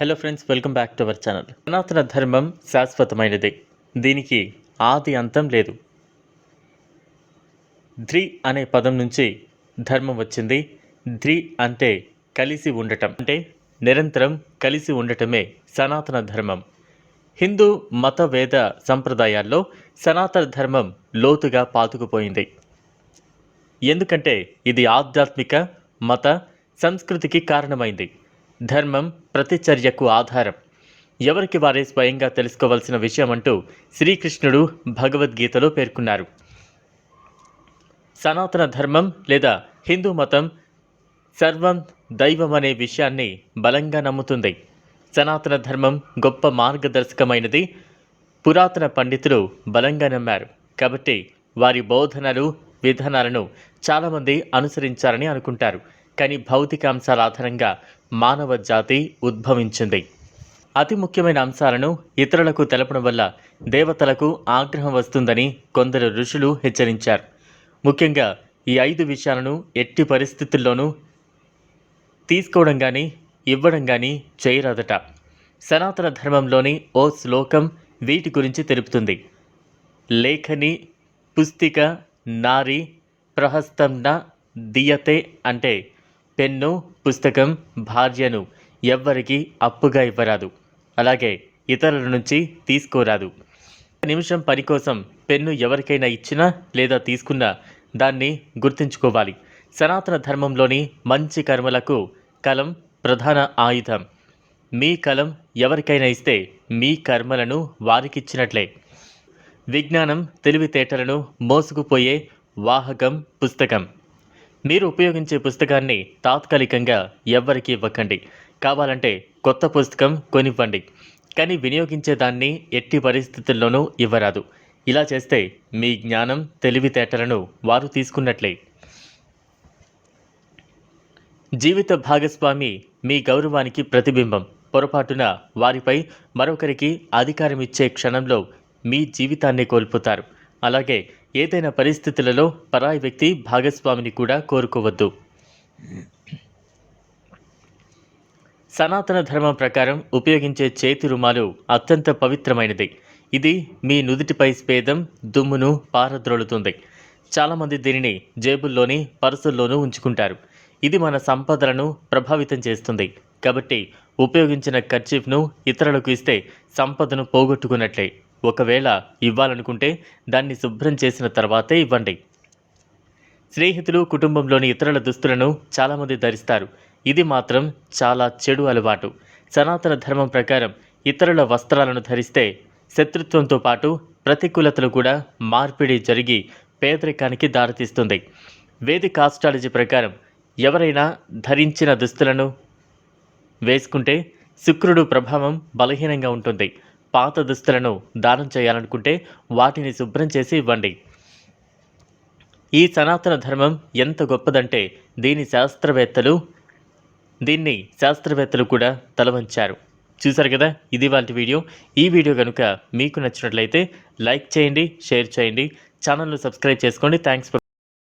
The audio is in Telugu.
Hello friends welcome back to our channel సనాతన ధర్మం శాశ్వతమైనది దీనికి ఆది అంతం లేదు. ధ్రి అనే పదం నుంచి ధర్మం వచ్చింది. ధ్రి అంటే కలిసి ఉండటం. అంటే నిరంతరం కలిసి ఉండటమే సనాతన ధర్మం. హిందూ మత వేద సంప్రదాయాల్లో సనాతన ధర్మం లోతుగా పాతుకుపోయింది. ఎందుకంటే ఇది ఆధ్యాత్మిక మత సంస్కృతికి కారణమైంది. ధర్మం ప్రతిచర్యకు ఆధారం. ఎవరికి వారే స్వయంగా తెలుసుకోవలసిన విషయం అంటూ శ్రీకృష్ణుడు భగవద్గీతలో పేర్కొన్నారు. సనాతన ధర్మం లేదా హిందూ మతం సర్వం దైవం అనే విషయాన్ని బలంగా నమ్ముతుంది. సనాతన ధర్మం గొప్ప మార్గదర్శకమైనది. పురాతన పండితులు బలంగా నమ్మారు. కాబట్టి వారి బోధనలు విధానాలను చాలామంది అనుసరించారని అనుకుంటారు. కానీ భౌతిక అంశాల ఆధారంగా మానవ జాతి ఉద్భవించింది. అతి ముఖ్యమైన అంశాలను ఇతరులకు తెలపడం వల్ల దేవతలకు ఆగ్రహం వస్తుందని కొందరు ఋషులు హెచ్చరించారు. ముఖ్యంగా ఈ ఐదు విషయాలను ఎట్టి పరిస్థితుల్లోనూ తీసుకోవడం కానీ ఇవ్వడం కానీ చేయరాదట. సనాతన ధర్మంలోని ఓ శ్లోకం వీటి గురించి తెలుపుతుంది. లేఖని పుస్తిక నారి ప్రహస్తంన దియతే అంటే పెన్ను పుస్తకం భార్యను ఎవ్వరికి అప్పుగా ఇవ్వరాదు. అలాగే ఇతరుల నుంచి తీసుకోరాదు. నిమిషం పని కోసం పెన్ను ఎవరికైనా ఇచ్చినా లేదా తీసుకున్నా దాన్ని గుర్తుంచుకోవాలి. సనాతన ధర్మంలోని మంచి కర్మలకు కలం ప్రధాన ఆయుధం. మీ కలం ఎవరికైనా ఇస్తే మీ కర్మలను వారికిచ్చినట్లే. విజ్ఞానం తెలివితేటలను మోసుకుపోయే వాహకం పుస్తకం. మీరు ఉపయోగించే పుస్తకాన్ని తాత్కాలికంగా ఎవ్వరికి ఇవ్వకండి. కావాలంటే కొత్త పుస్తకం కొనివ్వండి. కానీ వినియోగించే దాన్ని ఎట్టి పరిస్థితుల్లోనూ ఇవ్వరాదు. ఇలా చేస్తే మీ జ్ఞానం తెలివితేటలను వారు తీసుకున్నట్లే. జీవిత భాగస్వామి మీ గౌరవానికి ప్రతిబింబం. పొరపాటున వారిపై మరొకరికి అధికారం ఇచ్చే క్షణంలో మీ జీవితాన్ని కోల్పోతారు. అలాగే ఏదైనా పరిస్థితులలో పరాయి వ్యక్తి భాగస్వామిని కూడా కోరుకోవద్దు. సనాతన ధర్మం ప్రకారం ఉపయోగించే చేతి రుమాలు అత్యంత పవిత్రమైనది. ఇది మీ నుదుటిపై స్పేదం దుమ్మును పారద్రోలుతుంది. చాలామంది దీనిని జేబుల్లోని పర్సుల్లోనూ ఉంచుకుంటారు. ఇది మన సంపదలను ప్రభావితం చేస్తుంది. కాబట్టి ఉపయోగించిన కర్చీఫ్ను ఇతరులకు ఇస్తే సంపదను పోగొట్టుకున్నట్లే. ఒకవేళ ఇవ్వాలనుకుంటే దాన్ని శుభ్రం చేసిన తర్వాతే ఇవ్వండి. స్నేహితులు కుటుంబంలోని ఇతరుల దుస్తులను చాలామంది ధరిస్తారు. ఇది మాత్రం చాలా చెడు అలవాటు. సనాతన ధర్మం ప్రకారం ఇతరుల వస్త్రాలను ధరిస్తే శత్రుత్వంతో పాటు ప్రతికూలతలు కూడా మార్పిడి జరిగి పేదరికానికి దారితీస్తుంది. వేదిక ఆస్ట్రాలజీ ప్రకారం ఎవరైనా ధరించిన దుస్తులను వేసుకుంటే శుక్రుడు ప్రభావం బలహీనంగా ఉంటుంది. పాత దుస్తులను దానం చేయాలనుకుంటే వాటిని శుభ్రం చేసి ఇవ్వండి. ఈ సనాతన ధర్మం ఎంత గొప్పదంటే దీని శాస్త్రవేత్తలు దీన్ని శాస్త్రవేత్తలు కూడా తలవంచారు. చూసారు కదా? ఇది వాళ్ళ వీడియో. ఈ వీడియో కనుక మీకు నచ్చినట్లయితే లైక్ చేయండి షేర్ చేయండి. ఛానల్ను సబ్స్క్రైబ్ చేసుకోండి. Thanks for